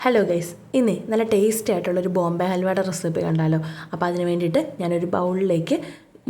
Hello guys ഇന്ന് നല്ല tasty ആയിട്ടുള്ളൊരു ബോംബെ ഹൽവയുടെ റെസിപ്പി കണ്ടാലോ? അപ്പോൾ അതിന് വേണ്ടിയിട്ട് ഞാനൊരു ബൗളിലേക്ക്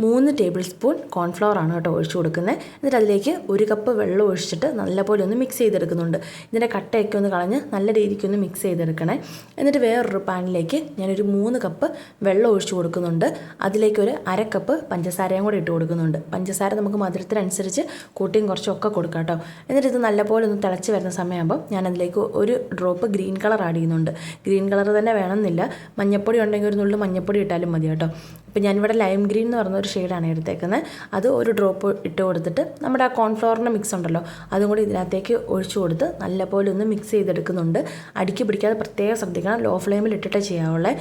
മൂന്ന് ടേബിൾ സ്പൂൺ കോൺഫ്ലവർ ആണ് കേട്ടോ ഒഴിച്ചു കൊടുക്കുന്നത്. എന്നിട്ട് അതിലേക്ക് ഒരു കപ്പ് വെള്ളം ഒഴിച്ചിട്ട് നല്ലപോലെ ഒന്ന് മിക്സ് ചെയ്തെടുക്കുന്നുണ്ട്. ഇതിന്റെ കട്ടയൊക്കെ ഒന്ന് കളഞ്ഞ് നല്ല രീതിക്ക് ഒന്ന് മിക്സ് ചെയ്തെടുക്കണേ. എന്നിട്ട് വേറൊരു പാനിലേക്ക് ഞാനൊരു മൂന്ന് കപ്പ് വെള്ളം ഒഴിച്ചു കൊടുക്കുന്നുണ്ട്. അതിലേക്ക് ഒരു അര കപ്പ് പഞ്ചസാരയും കൂടെ ഇട്ട് കൊടുക്കുന്നുണ്ട്. പഞ്ചസാര നമുക്ക് മധുരത്തിനനുസരിച്ച് കൂട്ടിയും കുറച്ചൊക്കെ കൊടുക്കാം കേട്ടോ. എന്നിട്ട് ഇത് നല്ലപോലെ ഒന്ന് തിളച്ച് വരുന്ന സമയമാകുമ്പോൾ ഞാൻ അതിലേക്ക് ഒരു ഡ്രോപ്പ് ഗ്രീൻ കളർ ആഡ് ചെയ്യുന്നുണ്ട്. ഗ്രീൻ കളർ തന്നെ വേണമെന്നില്ല. മഞ്ഞപ്പൊടി ഉണ്ടെങ്കിൽ ഒരു നുള്ളു മഞ്ഞപ്പൊടി ഇട്ടാലും മതി കേട്ടോ. ഇപ്പം ഞാനിവിടെ ലൈം ഗ്രീൻ എന്ന് പറഞ്ഞ ഒരു ഷെയ്ഡാണ് എടുത്തേക്കുന്നത്. അത് ഒരു ഡ്രോപ്പ് ഇട്ട് കൊടുത്തിട്ട് നമ്മുടെ ആ കോൺഫ്ലവറിന്റെ മിക്സ് ഉണ്ടല്ലോ അതും കൂടി ഇതിനകത്തേക്ക് ഒഴിച്ചു കൊടുത്ത് നല്ലപോലെ ഒന്ന് മിക്സ് ചെയ്തെടുക്കുന്നുണ്ട്. അടുക്കി പിടിക്കാതെ പ്രത്യേകം ശ്രദ്ധിക്കണം ലോ ഫ്ലെയിമിൽ ഇട്ടിട്ടേ ചെയ്യാവുള്ളേ.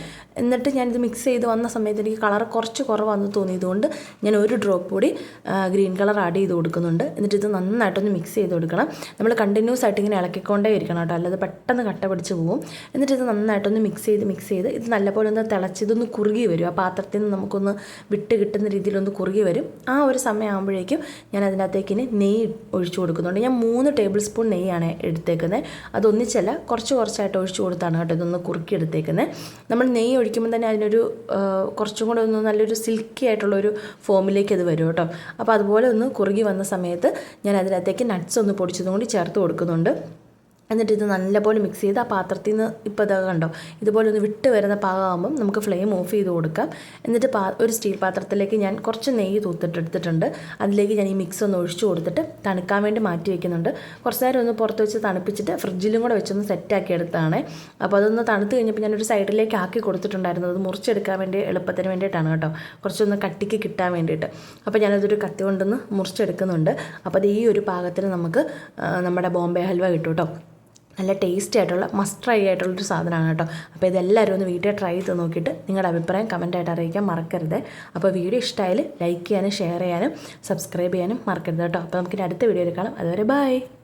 എന്നിട്ട് ഞാനിത് മിക്സ് ചെയ്ത് വന്ന സമയത്ത് എനിക്ക് കളർ കുറച്ച് കുറവാണെന്ന് തോന്നിയതുകൊണ്ട് ഞാൻ ഒരു ഡ്രോപ്പ് കൂടി ഗ്രീൻ കളർ ആഡ് ചെയ്ത് കൊടുക്കുന്നുണ്ട്. എന്നിട്ട് ഇത് നന്നായിട്ടൊന്ന് മിക്സ് ചെയ്ത് കൊടുക്കണം. നമ്മൾ കണ്ടിന്യൂസ് ആയിട്ട് ഇങ്ങനെ ഇളക്കിക്കൊണ്ടേ ഇരിക്കണം കേട്ടോ അല്ലാതെ പെട്ടെന്ന് കട്ട പിടിച്ച് പോകും എന്നിട്ട് ഇത് നന്നായിട്ടൊന്ന് മിക്സ് ചെയ്ത് മിക്സ് ചെയ്ത് ഇത് നല്ലപോലെ ഒന്ന് തിളച്ച് ഇതൊന്ന് കുറുകി വരും. ആ പാത്രത്തിൽ നിന്ന് നമുക്കൊന്ന് വിട്ട് കിട്ടുന്ന രീതിയിലൊന്ന് കുറുകി വരും. ആ ഒരു സമയമാകുമ്പോഴേക്കും ഞാൻ അതിനകത്തേക്ക് ഇനി നെയ്യ് ഒഴിച്ചു കൊടുക്കുന്നുണ്ട്. ഞാൻ മൂന്ന് ടേബിൾ സ്പൂൺ നെയ്യാണ് എടുത്തേക്കുന്നത്. അതൊന്നിച്ചല്ല കുറച്ച് കുറച്ചായിട്ട് ഒഴിച്ചു കൊടുത്താണ് കേട്ടോ ഇതൊന്ന് കുറുക്കി എടുത്തേക്കുന്നത്. നമ്മൾ നെയ്യ് ഒഴിക്കുമ്പോൾ തന്നെ അതിനൊരു കുറച്ചും കൂടെ ഒന്ന് നല്ലൊരു സിൽക്കി ആയിട്ടുള്ള ഒരു ഫോമിലേക്ക് അത് വരും കേട്ടോ. അപ്പോൾ അതുപോലെ ഒന്ന് കുറുകി വന്ന സമയത്ത് ഞാൻ അതിനകത്തേക്ക് നട്ട്സ് ഒന്ന് പൊടിച്ചതും കൂടി ചേർത്ത് കൊടുക്കുന്നുണ്ട്. എന്നിട്ട് ഇത് നല്ലപോലെ മിക്സ് ചെയ്ത് ആ പാത്രത്തിൽ നിന്ന് ഇപ്പോൾ ഇതൊക്കെ കണ്ടോ ഇതുപോലെ ഒന്ന് വിട്ട് വരുന്ന പാകമാകുമ്പം നമുക്ക് ഫ്ലെയിം ഓഫ് ചെയ്ത് കൊടുക്കാം. എന്നിട്ട് പാ ഒരു സ്റ്റീൽ പാത്രത്തിലേക്ക് ഞാൻ കുറച്ച് നെയ്യ് തൂത്തിട്ടെടുത്തിട്ടുണ്ട്. അതിലേക്ക് ഞാൻ ഈ മിക്സ് ഒന്ന് ഒഴിച്ചു കൊടുത്തിട്ട് തണുക്കാൻ വേണ്ടി മാറ്റി വെക്കുന്നുണ്ട്. കുറച്ച് നേരം ഒന്ന് പുറത്ത് വെച്ച് തണുപ്പിച്ചിട്ട് ഫ്രിഡ്ജിലും കൂടെ വെച്ചൊന്ന് സെറ്റാക്കി എടുത്താണ് അപ്പോൾ അതൊന്ന് തണുത്ത് കഴിഞ്ഞപ്പോൾ ഞാനൊരു സൈഡിലേക്ക് ആക്കി കൊടുത്തിട്ടുണ്ടായിരുന്നു അത് മുറിച്ചെടുക്കാൻ വേണ്ടി എളുപ്പത്തിന് വേണ്ടിയിട്ടാണ് കേട്ടോ. കുറച്ചൊന്ന് കട്ടിക്ക് കിട്ടാൻ വേണ്ടിയിട്ട്. അപ്പോൾ ഞാനതൊരു കത്തി കൊണ്ടൊന്ന് മുറിച്ചെടുക്കുന്നുണ്ട്. അപ്പോൾ അത് ഈ ഒരു പാകത്തിന് നമുക്ക് നമ്മുടെ ബോംബെ ഹൽവ കിട്ടും കേട്ടോ. നല്ല ടേസ്റ്റി ആയിട്ടുള്ള മസ്റ്റ് ട്രൈ ആയിട്ടുള്ളൊരു സാധനമാണ് കേട്ടോ. അപ്പോൾ ഇതെല്ലാവരും ഒന്ന് വീട്ടിൽ ട്രൈ ചെയ്ത് നോക്കിയിട്ട് നിങ്ങളുടെ അഭിപ്രായം കമന്റായിട്ട് അറിയിക്കാൻ മറക്കരുത്. അപ്പോൾ വീഡിയോ ഇഷ്ടമായാൽ ലൈക്ക് ചെയ്യാനും ഷെയർ ചെയ്യാനും സബ്സ്ക്രൈബ് ചെയ്യാനും മറക്കരുത് കേട്ടോ. അപ്പോൾ നമുക്കിനി അടുത്ത വീഡിയോയിൽ കാണാം. അതുവരെ ബൈ